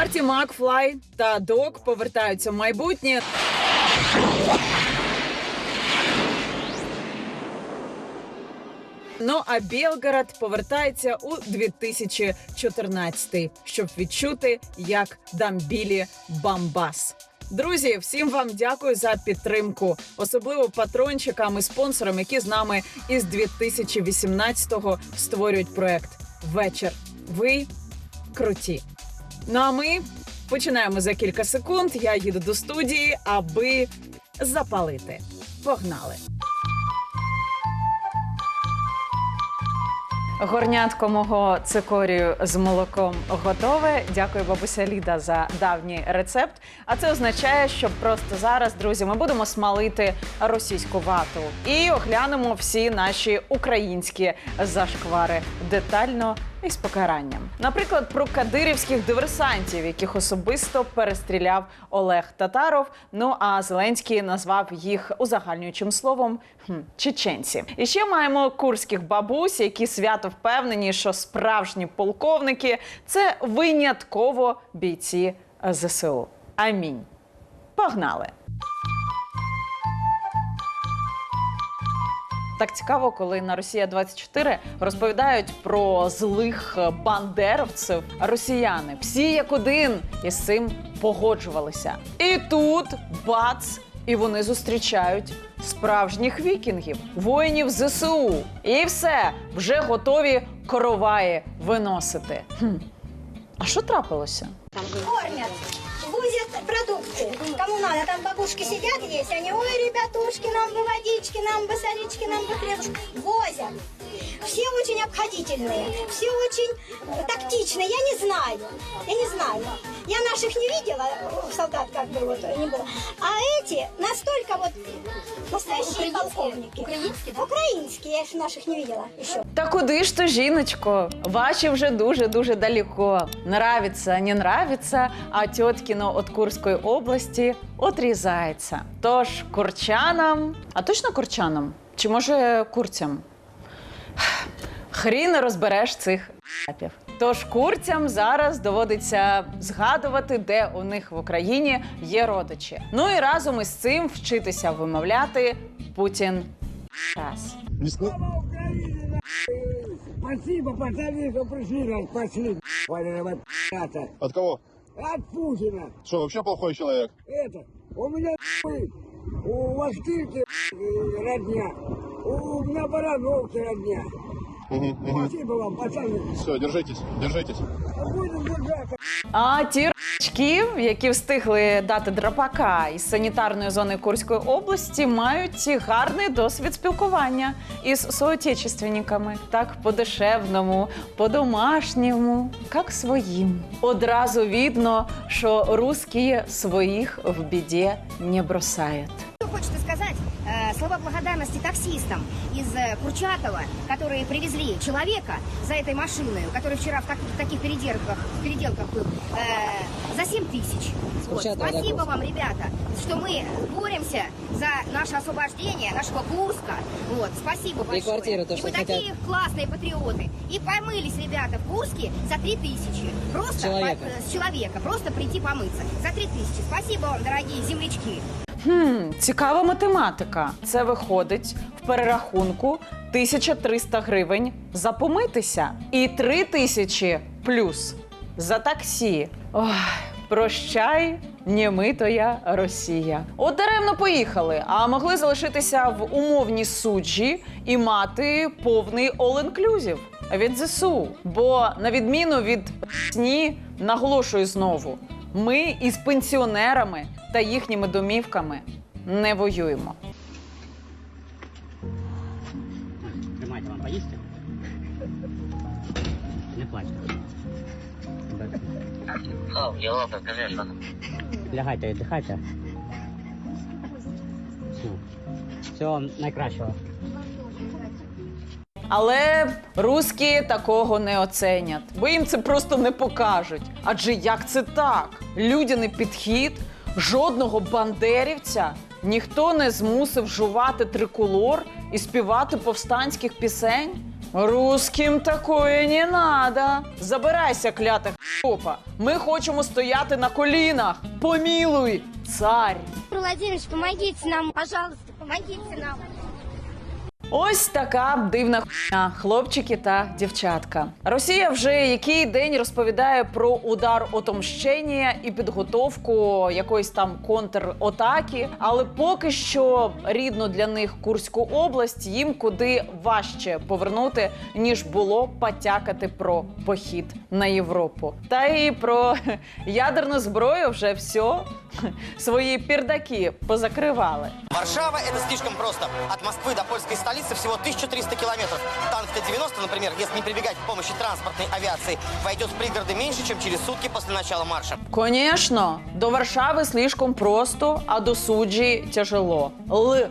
Марті Макфлай та Док повертаються в майбутнє. Ну а Білгород повертається у 2014, щоб відчути, як дамбілі Бамбас. Друзі, всім вам дякую за підтримку, особливо патрончикам і спонсорам, які з нами із 2018-го створюють проект Вечір. Ви круті. Ну а ми починаємо за кілька секунд. Я їду до студії, аби запалити. Погнали! Горнятко мого цикорію з молоком готове. Дякую, бабуся Ліда, за давній рецепт. А це означає, що просто зараз, друзі, ми будемо смалити російську вату і оглянемо всі наші українські зашквари детально і з покаранням. Наприклад, про кадирівських диверсантів, яких особисто перестріляв Олег Татаров. Ну а Зеленський назвав їх узагальнюючим словом хм, чеченці. І ще маємо курських бабусь, які свято впевнені, що справжні полковники це винятково бійці ЗСУ. Амінь. Погнали! Так цікаво, коли на Росія 24 розповідають про злих бандеровців росіяни. Всі як один із цим погоджувалися. І тут бац! І вони зустрічають справжніх вікінгів, воїнів ЗСУ. І все вже готові короваї виносити. Хм. А що трапилося? кормят, возят продукты. Кому надо, там бабушки сидят есть, они, ой, ребятушки, нам бы водички, нам бы солички, нам бы хлебушки. Возят. Все очень обходительные, все очень э, тактичные, я не знаю, я не знаю. Я наших не видела, э, солдат как бы вот не было. А эти настолько вот настоящие полковники. Украинские? Украинские, я ж наших не видела еще. Та куди ж то, жіночко? Ваші вже дуже-дуже далеко. Нравиться, не нравиться, а тьоткіно от Курської області отрізається. Тож курчанам, а точно курчанам? Чи може курцям? Хрін розбереш цих апів. Тож курцям зараз доводиться згадувати, де у них в Україні є родичі. Ну і разом із цим вчитися вимовляти Путін час. Спасибо, пацаны, что пришли нас спасли. От кого? От Путина. Что, вообще плохой человек? Это, у меня у Вашкирки родня, у меня Барановки родня. Спасибо вам, пацаны. Все, держитесь, держитесь. Будем держаться. А ті рачків, які встигли дати драпака із санітарної зони Курської області, мають гарний досвід спілкування із соотечественниками. Так по-дешевному, по-домашньому, як своїм. Одразу видно, що русські своїх в біді не бросають. Слова благодарности таксистам из э, Курчатова, которые привезли человека за этой машиной, который вчера в таких переделках, переделках был, э, за 7 тысяч. Вот. Спасибо вам, ребята, что мы боремся за наше освобождение нашего Курска. Вот. Спасибо большое. квартиры то, И что вы такие классные патриоты. И помылись ребята в Курске за 3 тысячи. Просто человека. по- э, с человека. Просто прийти помыться. За 3 тысячи. Спасибо вам, дорогие землячки. Хм, цікава математика. Це виходить в перерахунку 1300 гривень за помитися і 3000 плюс за таксі. Ой, прощай, німитоя Росія. От даремно поїхали, а могли залишитися в умовній суджі і мати повний all-inclusive від ЗСУ. Бо на відміну від сні, наголошую знову, ми із пенсіонерами та їхніми домівками не воюємо. Тримайте вам поїсти. Не плачте. О, Єлопа, скажи, що там? Лягайте, віддихайте. Все. Всього найкращого. Але русські такого не оценять, бо їм це просто не покажуть. Адже як це так? Людяний підхід, жодного бандерівця ніхто не змусив жувати триколор і співати повстанських пісень. Русским такое не надо. Забирайся, клята хопа. Ми хочемо стояти на колінах. Помілуй, царь. Владимирович, помогите нам, пожалуйста, помогите нам. Ось така дивна хуйня, хлопчики та дівчатка. Росія вже який день розповідає про удар отомщення і підготовку якоїсь там контратаки. Але поки що рідну для них Курську область їм куди важче повернути, ніж було потякати про похід на Європу. Та і про ядерну зброю вже все свої пірдаки позакривали. Варшава – это слишком просто. От Москвы до польской столицы всего 1300 километров. Танк Т-90, например, если не прибегать к помощи транспортной авиации, войдет в пригороды меньше, чем через сутки после начала марша. Конечно, до Варшавы слишком просто, а до Суджи тяжело. Л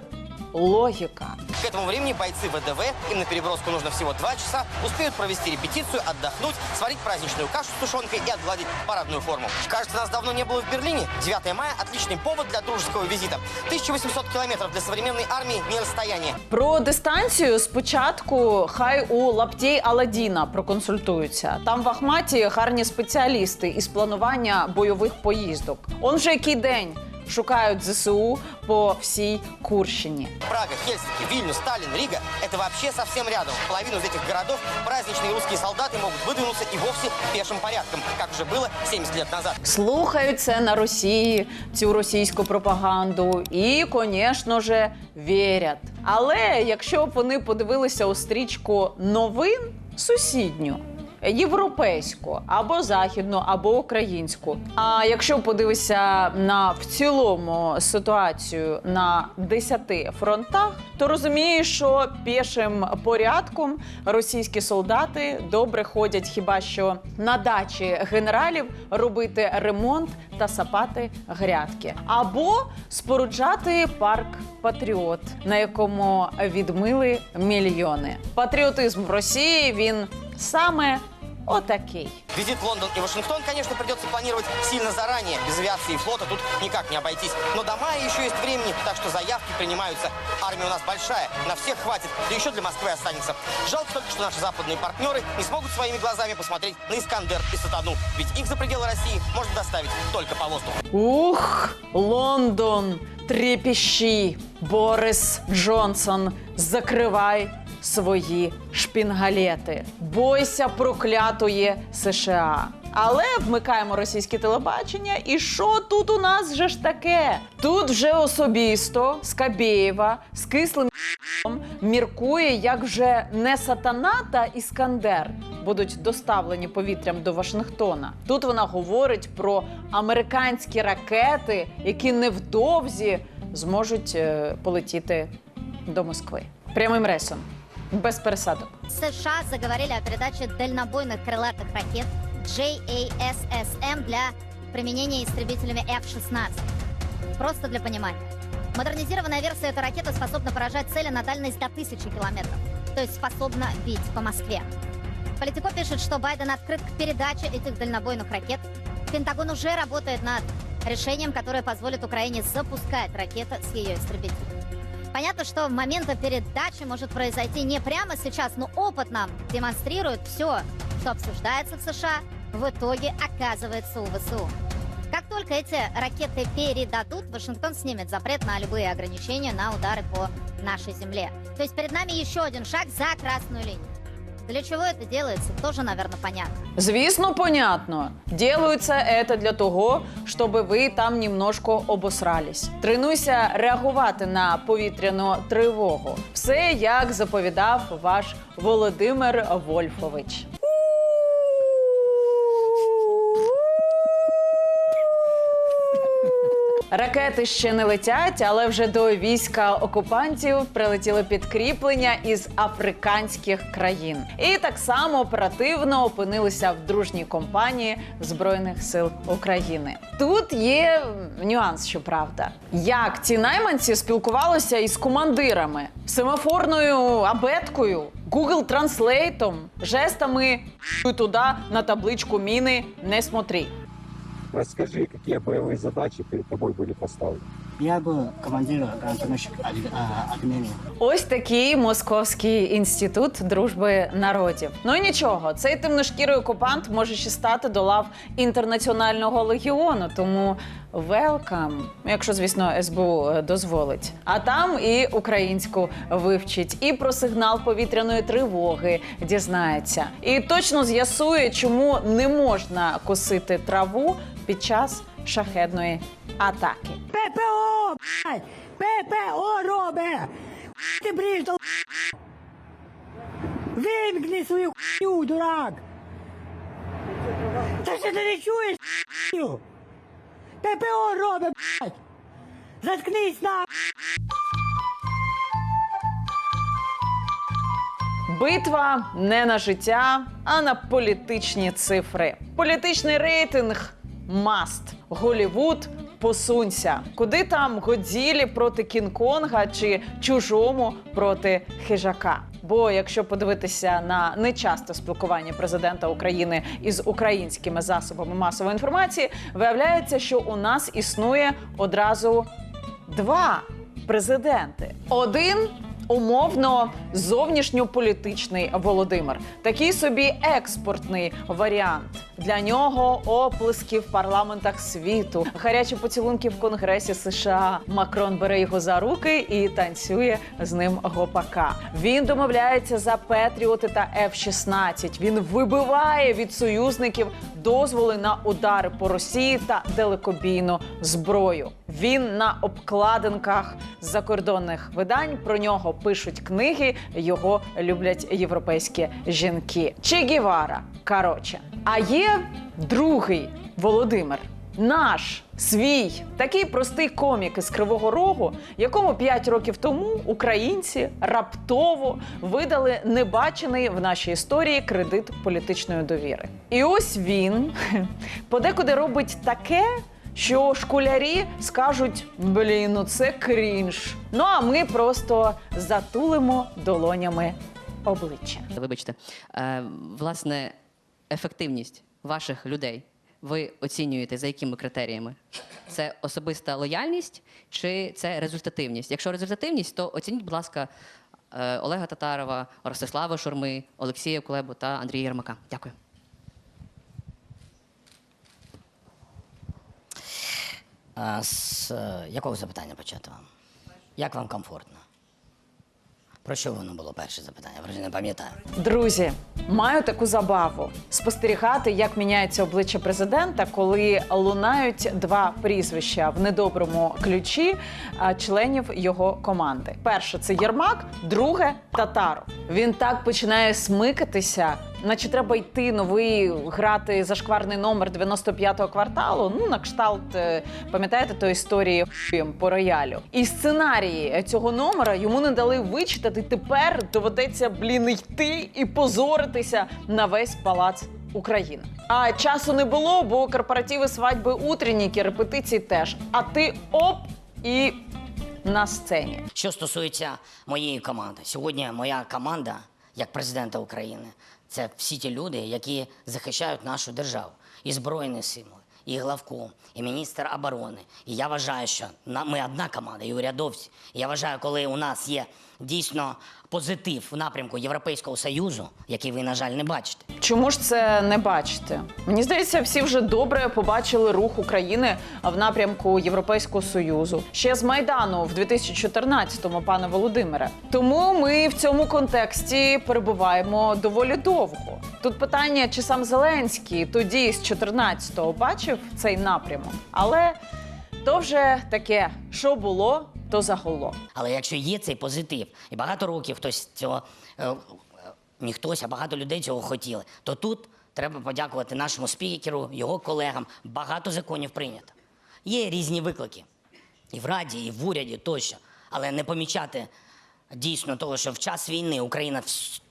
Логіка. К этому времени бойцы ВДВ, им на переброску нужно всего два часа, успеют провести репетицию, отдохнуть, сварить праздничную кашу с тушенкой и отгладить парадную форму. Кажется, нас давно не было в Берлине. 9 мая – отличный повод для дружеского визита. 1800 километров для современной армии – не расстояние. Про дистанцію спочатку хай у лаптєй Аладдіна проконсультуються. Там в Ахматі гарні спеціалісти із планування бойових поїздок. Он вже який день шукають ЗСУ по всій Курщині. Прага, Хельсинки, Вильнюс, Сталин, Рига – это вообще совсем рядом. В половину из этих городов праздничные русские солдаты могут выдвинуться и вовсе пешим порядком, как уже было 70 лет назад. слухають це на Росії, цю російську пропаганду, і, звісно ж, вірять. Але якщо б вони подивилися у стрічку новин сусідню. Європейську або західну, або українську. А якщо подивитися на в цілому ситуацію на 10 фронтах, то розумієш, що пішим порядком російські солдати добре ходять хіба що на дачі генералів робити ремонт та сапати грядки, або споруджати парк Патріот, на якому відмили мільйони. Патріотизм в Росії він саме отакий. Визит в Лондон и Вашингтон, конечно, придется планировать сильно заранее. Без авиации и флота тут никак не обойтись. Но до мая еще есть времени, так что заявки принимаются. Армия у нас большая, на всех хватит, да еще для Москвы останется. Жалко только, что наши западные партнеры не смогут своими глазами посмотреть на Искандер и Сатану. Ведь их за пределы России можно доставить только по воздуху. Ух, Лондон, трепещи, Борис Джонсон, закривай свої шпінгалети. Бойся проклятої США. Але вмикаємо російське телебачення, і що тут у нас же ж таке? Тут вже особисто Скабєєва з кислим міркує, як вже не сатана та іскандер будуть доставлені повітрям до Вашингтона. Тут вона говорить про американські ракети, які невдовзі зможуть е, полетіти до Москви. Прямим рейсом, без пересадок. США заговорили о передаче дальнобойных крылатых ракет JASSM для применения истребителями F-16. Просто для понимания. Модернизированная версия этой ракеты способна поражать цели на дальность до 1000 километров, то есть способна бить по Москве. Политико пишет, что Байден открыт к передаче этих дальнобойных ракет. Пентагон уже работает над решением, которое позволит Украине запускать ракеты с ее истребителей. Понятно, что в момент передачи может произойти не прямо сейчас, но опыт нам демонстрирует все, что обсуждается в США, в итоге оказывается у ВСУ. Как только эти ракеты передадут, Вашингтон снимет запрет на любые ограничения на удары по нашей земле. То есть перед нами еще один шаг за красную линию. Для чего это делается, тоже, наверное, понятно. Звісно, понятно. Делается это для того, щоб ви там немножко обосрались. Тренуйся реагувати на повітряну тривогу. Все як заповідав ваш Володимир Вольфович. Ракети ще не летять, але вже до війська окупантів прилетіло підкріплення із африканських країн. І так само оперативно опинилися в дружній компанії Збройних сил України. Тут є нюанс, щоправда. Як ці найманці спілкувалися із командирами, семафорною абеткою, Google Транслейтом, жестами туди на табличку міни не смотри. Расскажи, какие боевые задачи перед тобой были поставлены. Я был командиром гранатометчик Армении. Ось такий московський інститут дружби народів. Ну і нічого, цей темношкірий окупант може ще стати до лав інтернаціонального легіону. Тому велкам, якщо звісно СБУ дозволить. А там і українську вивчить, і про сигнал повітряної тривоги дізнається, і точно з'ясує, чому не можна косити траву під час шахедної атаки. ППО! ППО робе! Ти бріждал! Вимкни свою хуйню, дурак! Та що ти не чуєш хуйню? ППО робе, блядь! Заткнись на! Битва не на життя, а на політичні цифри. Політичний рейтинг маст. Голівуд посунься. Куди там Годзілі проти Кінг-Конга чи чужому проти хижака? Бо якщо подивитися на нечасте спілкування президента України із українськими засобами масової інформації, виявляється, що у нас існує одразу два президенти. Один умовно зовнішньополітичний Володимир, такий собі експортний варіант. Для нього оплески в парламентах світу, гарячі поцілунки в Конгресі США. Макрон бере його за руки і танцює з ним гопака. Він домовляється за Петріоти та F-16. Він вибиває від союзників дозволи на удари по Росії та далекобійну зброю. Він на обкладинках закордонних видань про нього пишуть книги. Його люблять європейські жінки. Че Гівара. Короче. А є другий Володимир. Наш свій такий простий комік із Кривого Рогу, якому 5 років тому українці раптово видали небачений в нашій історії кредит політичної довіри. І ось він подекуди робить таке, що школярі скажуть: блін, ну це крінж. Ну а ми просто затулимо долонями обличчя. Вибачте, е, власне, ефективність ваших людей ви оцінюєте за якими критеріями? Це особиста лояльність чи це результативність? Якщо результативність, то оцініть, будь ласка, е, Олега Татарова, Ростислава Шурми, Олексія Кулебу та Андрія Єрмака. Дякую. А з е, якого запитання почати вам? Як вам комфортно? Про що воно було перше запитання? Вже не пам'ятаю. Друзі, маю таку забаву спостерігати, як міняється обличчя президента, коли лунають два прізвища в недоброму ключі членів його команди. Перше це Єрмак, друге Татаров. Він так починає смикатися, наче треба йти новий грати зашкварний номер 95-го кварталу. Ну на кшталт, е, пам'ятаєте тої історії по роялю. І сценарії цього номера йому не дали вичитати. Тепер доведеться блін йти і позоритися на весь палац України. А часу не було, бо корпоративи, свадьби, утренніки, репетиції теж. А ти оп і на сцені. Що стосується моєї команди, сьогодні моя команда, як президента України, це всі ті люди, які захищають нашу державу. І Збройні сили, і главку, і міністр оборони. І я вважаю, що ми одна команда, і урядовці. І я вважаю, коли у нас є дійсно позитив в напрямку Європейського Союзу, який ви, на жаль, не бачите. Чому ж це не бачите? Мені здається, всі вже добре побачили рух України в напрямку Європейського союзу ще з майдану в 2014-му, пане Володимире. Тому ми в цьому контексті перебуваємо доволі довго. Тут питання, чи сам Зеленський тоді з 14-го бачив цей напрямок, але то вже таке, що було, то загуло. Але якщо є цей позитив, і багато років хтось цього е, не хтось, а багато людей цього хотіли, то тут треба подякувати нашому спікеру, його колегам. Багато законів прийнято. Є різні виклики і в Раді, і в уряді тощо. Але не помічати дійсно того, що в час війни Україна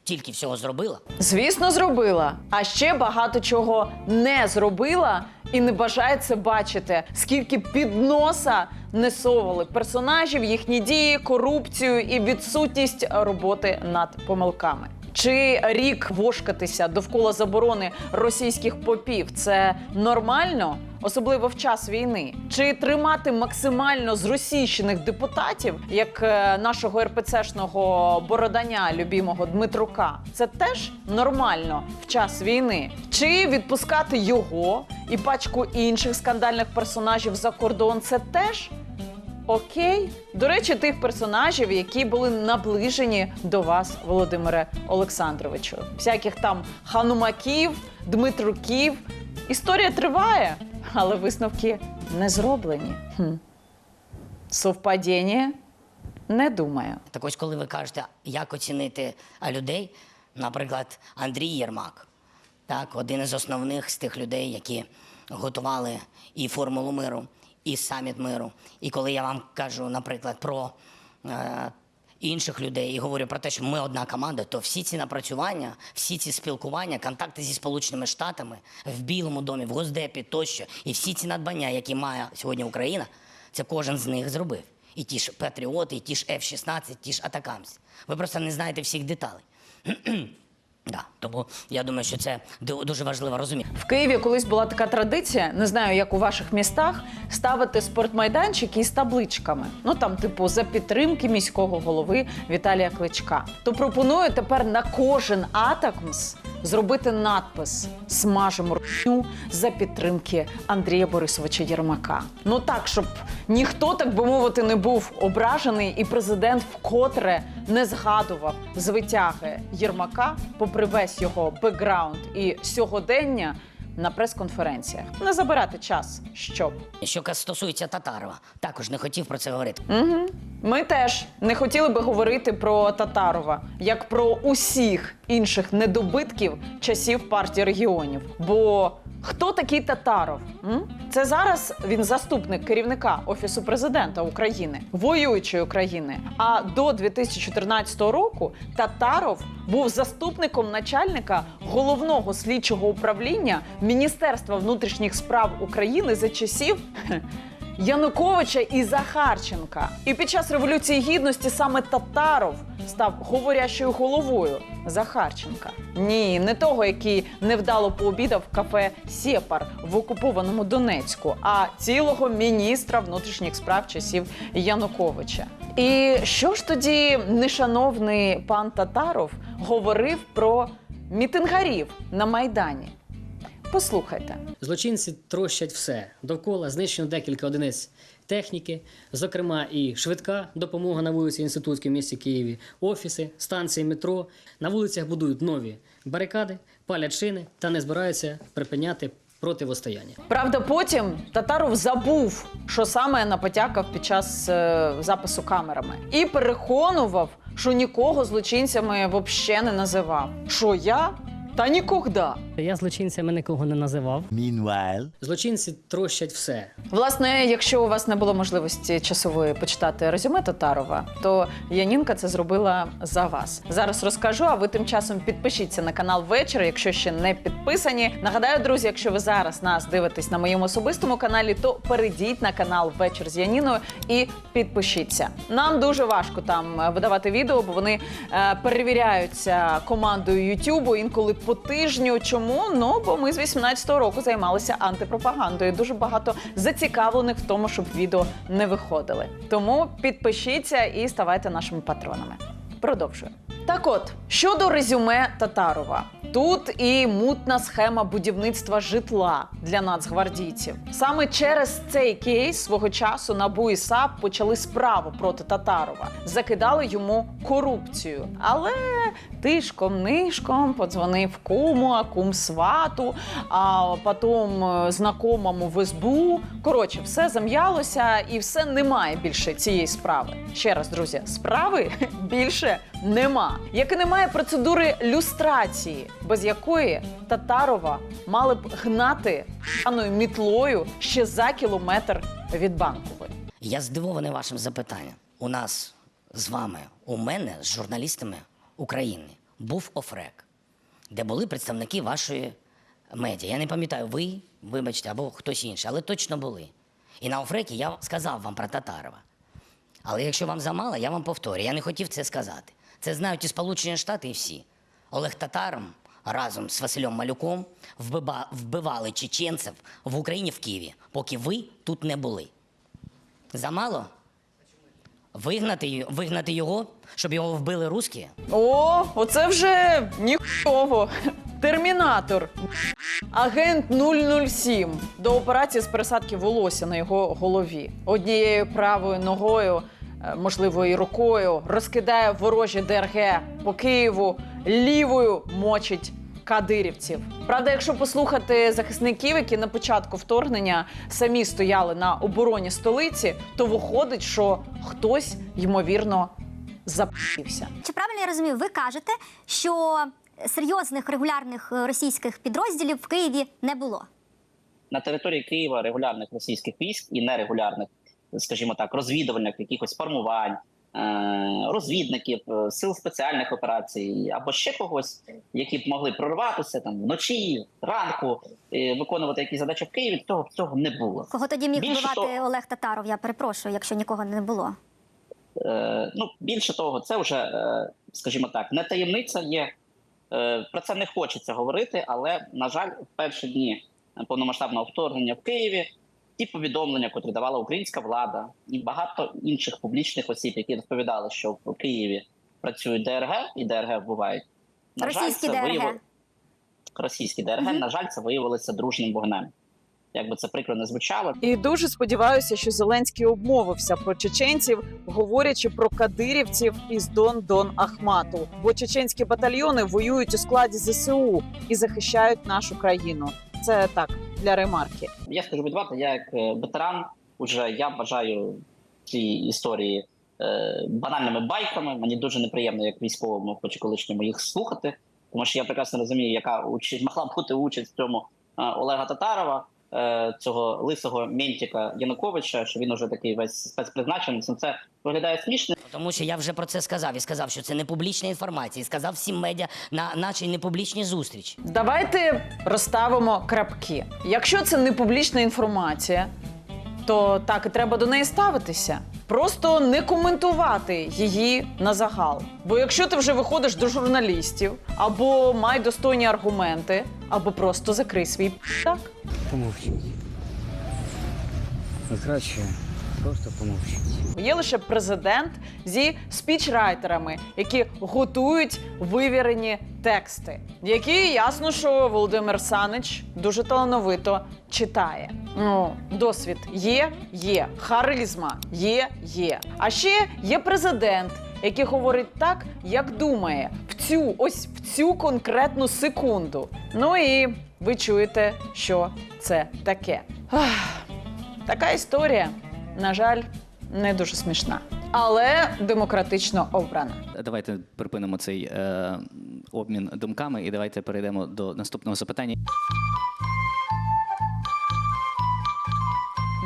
тільки всього зробила. Звісно, зробила. А ще багато чого не зробила і не бажає це бачити. Скільки під носа не совали персонажів, їхні дії, корупцію і відсутність роботи над помилками. Чи рік вошкатися довкола заборони російських попів це нормально? Особливо в час війни? Чи тримати максимально зросійщених депутатів, як е, нашого РПЦшного бороданя любімого Дмитрука? Це теж нормально в час війни? Чи відпускати його і пачку інших скандальних персонажів за кордон? Це теж Окей, до речі, тих персонажів, які були наближені до вас, Володимире Олександровичу. Всяких там ханумаків, Дмитруків. Історія триває, але висновки не зроблені. Хм. Совпадіння? Не думаю. Так ось, коли ви кажете, як оцінити людей, наприклад, Андрій Єрмак, так, один із основних з тих людей, які готували і формулу миру, і саміт миру. І коли я вам кажу, наприклад, про е, інших людей і говорю про те, що ми одна команда, то всі ці напрацювання, всі ці спілкування, контакти зі Сполученими Штатами в Білому домі, в Госдепі тощо, і всі ці надбання, які має сьогодні Україна, це кожен з них зробив. І ті ж Патріоти, і ті ж F-16, ті ж атакамці. Ви просто не знаєте всіх деталей. Да, тому я думаю, що це ду- дуже важливо розуміти. В Києві колись була така традиція, не знаю, як у ваших містах, ставити спортмайданчики із табличками. Ну там, типу, за підтримки міського голови Віталія Кличка. То пропоную тепер на кожен атакмс зробити надпис Смажемо рухню за підтримки Андрія Борисовича Єрмака. Ну так, щоб ніхто, так би мовити, не був ображений, і президент вкотре не згадував з витяги Єрмака, попри весь його бекграунд і сьогодення на прес-конференціях. Не забирати час, щоб. Що стосується Татарова, також не хотів про це говорити. Угу. Ми теж не хотіли би говорити про Татарова як про усіх інших недобитків часів партії регіонів. Бо хто такий Татаров? М? Це зараз він заступник керівника офісу президента України, воюючої України. А до 2014 року Татаров був заступником начальника головного слідчого управління Міністерства внутрішніх справ України за часів. Януковича і Захарченка. І під час революції гідності саме Татаров став говорящою головою Захарченка. Ні, не того, який невдало пообідав в кафе Сєпар в окупованому Донецьку, а цілого міністра внутрішніх справ часів Януковича. І що ж тоді нешановний пан Татаров говорив про мітингарів на майдані? Послухайте. Злочинці трощать все. Довкола знищено декілька одиниць техніки, зокрема і швидка допомога на вулиці Інститутській в місті Києві, офіси, станції метро. На вулицях будують нові барикади, палять шини та не збираються припиняти противостояння. Правда, потім Татаров забув, що саме напотякав під час е, запису камерами, і переконував, що нікого злочинцями взагалі не називав. Що я? Та нікогда. Я злочинцями нікого не називав. Злочинці трощать все. Власне, якщо у вас не було можливості часової почитати резюме Татарова, то Янінка це зробила за вас. Зараз розкажу, а ви тим часом підпишіться на канал вечір, якщо ще не підписані. Нагадаю, друзі, якщо ви зараз нас дивитесь на моєму особистому каналі, то перейдіть на канал Вечір з Яніною і підпишіться. Нам дуже важко там е, видавати відео, бо вони е, перевіряються командою Ютубу інколи по тижню. Чому? Ну бо ми з 18-го року займалися антипропагандою. Дуже багато зацікавлених в тому, щоб відео не виходили. Тому підпишіться і ставайте нашими патронами. Продовжую. Так от, щодо резюме Татарова. Тут і мутна схема будівництва житла для нацгвардійців. Саме через цей кейс свого часу НАБУ і САП почали справу проти Татарова, закидали йому корупцію. Але тишком нишком подзвонив куму, а кум свату, а потім е, знакомому в СБУ. Коротше, все зам'ялося і все немає більше цієї справи. Ще раз, друзі, справи більше нема. Як і немає процедури люстрації, без якої Татарова мали б гнати паною мітлою ще за кілометр від банкової. Я здивований вашим запитанням. У нас з вами, у мене з журналістами України був офрек, де були представники вашої медіа. Я не пам'ятаю, ви, вибачте, або хтось інший, але точно були. І на офрекі я сказав вам про Татарова. Але якщо вам замало, я вам повторю. Я не хотів це сказати. Це знають і Сполучені Штати, і всі. Олег Татаром разом з Василем Малюком вбива- вбивали чеченців в Україні в Києві, поки ви тут не були. Замало? Вигнати, вигнати його, щоб його вбили русські? О, оце вже ніхтово. Термінатор. Агент 007 до операції з пересадки волосся на його голові. Однією правою ногою, можливо, і рукою, розкидає ворожі ДРГ по Києву, лівою мочить кадирівців. Правда, якщо послухати захисників, які на початку вторгнення самі стояли на обороні столиці, то виходить, що хтось ймовірно запився. Чи правильно я розумію, ви кажете, що серйозних регулярних е, російських підрозділів в Києві не було? на території Києва регулярних російських військ і нерегулярних, скажімо так, розвідувальних якихось формувань, е, розвідників, е, сил спеціальних операцій або ще когось, які б могли прорватися там вночі, ранку, виконувати якісь задачі в Києві. Того цього не було. Кого тоді міг Більше вбивати того- Олег Татаров? Я перепрошую, якщо нікого не було. Е, ну більше того, це вже, скажімо так, не таємниця є. Про це не хочеться говорити, але на жаль, в перші дні повномасштабного вторгнення в Києві ті повідомлення, котрі давала українська влада, і багато інших публічних осіб, які розповідали, що в Києві працюють ДРГ і ДРГ вбивають. На Російські жаль, це ДРГ. виявило- російські ДРГ, Мгм. на жаль, це виявилося дружнім вогнем. Як би це прикро не звучало, І дуже сподіваюся, що Зеленський обмовився про чеченців, говорячи про кадирівців із Дон Дон Ахмату. Бо чеченські батальйони воюють у складі ЗСУ і захищають нашу країну. Це так для ремарки. Я скажу відверто, я як е, ветеран, уже я вважаю ці історії е, банальними байками. Мені дуже неприємно, як військовому, хоч і колишньому їх слухати, тому що я прекрасно розумію, яка участь могла бути участь в цьому е, Олега Татарова, цього лисого ментіка Януковича, що він уже такий весь спецпризначений. Це виглядає смішно. Тому що я вже про це сказав і сказав, що це не публічна інформація, і сказав всім медіа на нашій непублічній зустрічі. Давайте розставимо крапки. Якщо це не публічна інформація, то так і треба до неї ставитися. Просто не коментувати її на загал. Бо якщо ти вже виходиш до журналістів, або май достойні аргументи, або просто закрий свій так. Помовчіть. Краще просто помовчіть. Є лише президент зі спічрайтерами, які готують вивірені тексти, які ясно, що Володимир Санич дуже талановито читає. Ну, досвід є, є, харизма є, є. А ще є президент, який говорить так, як думає, в цю ось в цю конкретну секунду. Ну і ви чуєте, що це таке. Ах. Така історія, на жаль, не дуже смішна, але демократично обрана. Давайте припинимо цей е, обмін думками і давайте перейдемо до наступного запитання.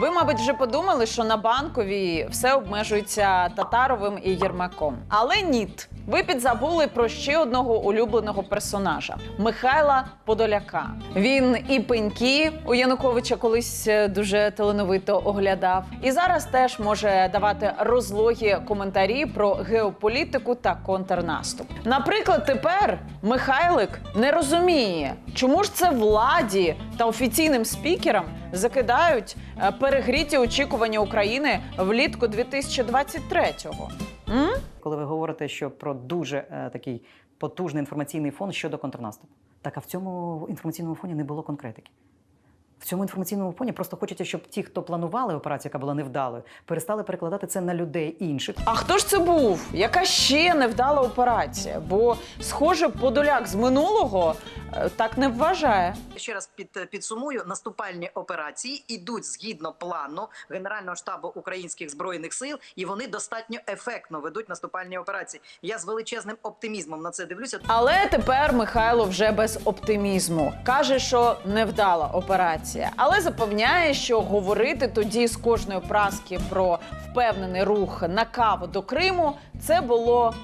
Ви, мабуть, вже подумали, що на банковій все обмежується Татаровим і Єрмаком. Але ніт. Ви підзабули про ще одного улюбленого персонажа Михайла Подоляка. Він і пеньки у Януковича колись е, дуже талановито оглядав, і зараз теж може давати розлогі коментарі про геополітику та контрнаступ. Наприклад, тепер Михайлик не розуміє, чому ж це владі та офіційним спікерам закидають е, перегріті очікування України влітку 2023-го. М? Коли ви говорите, що про дуже е, такий потужний інформаційний фон щодо контрнаступу. Так а в цьому інформаційному фоні не було конкретики. В цьому інформаційному фоні просто хочеться, щоб ті, хто планували операцію, яка була невдалою, перестали перекладати це на людей інших. А хто ж це був? Яка ще невдала операція? Бо, схоже, Подоляк з минулого е, так не вважає. Ще раз під, підсумую, наступальні операції ідуть згідно плану Генерального штабу українських збройних сил, і вони достатньо ефектно ведуть наступальні операції. Я з величезним оптимізмом на це дивлюся. Але тепер Михайло вже без оптимізму каже, що невдала операція, але запевняє, що говорити тоді з кожної праски про впевнений рух на каву до Криму це було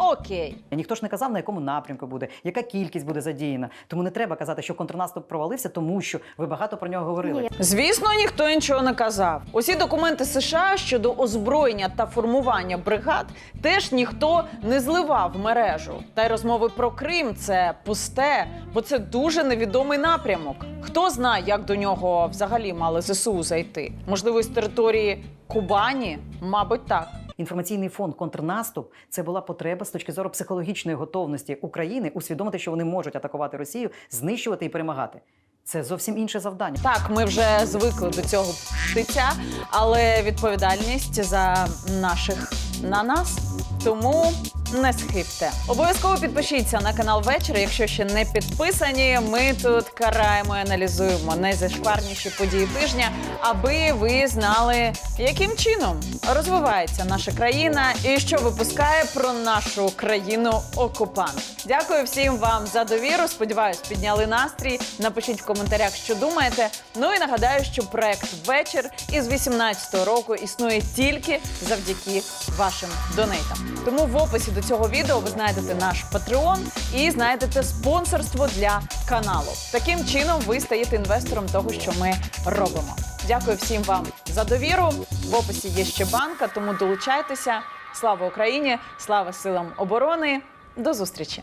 Окей. Ніхто ж не казав, на якому напрямку буде, яка кількість буде задіяна. Тому не треба казати, що контрнаступ провалився, тому що ви багато про нього говорили. Звісно, ніхто нічого не казав. Усі документи США щодо озброєння та формування бригад теж ніхто не зливав в мережу. Та й розмови про Крим це пусте, бо це дуже невідомий напрямок. Хто знає, як до нього взагалі мали ЗСУ зайти? Можливо, з території Кубані? Мабуть, так. Інформаційний фон контрнаступ це була потреба з точки зору психологічної готовності України усвідомити, що вони можуть атакувати Росію, знищувати і перемагати. Це зовсім інше завдання. Так, ми вже звикли до цього птиця, але відповідальність за наших на нас. Тому не схибте. Обов'язково підпишіться на канал вечір, якщо ще не підписані. Ми тут караємо і аналізуємо найзашкварніші події тижня, аби ви знали, яким чином розвивається наша країна і що випускає про нашу країну окупант. Дякую всім вам за довіру. Сподіваюсь, підняли настрій. Напишіть в коментарях, що думаєте. Ну і нагадаю, що проект вечір із 18-го року існує тільки завдяки вашим донейтам. Тому в описі до цього відео ви знайдете наш Patreon і знайдете спонсорство для каналу. Таким чином ви стаєте інвестором того, що ми робимо. Дякую всім вам за довіру. В описі є ще банка, тому долучайтеся. Слава Україні! Слава силам оборони! До зустрічі!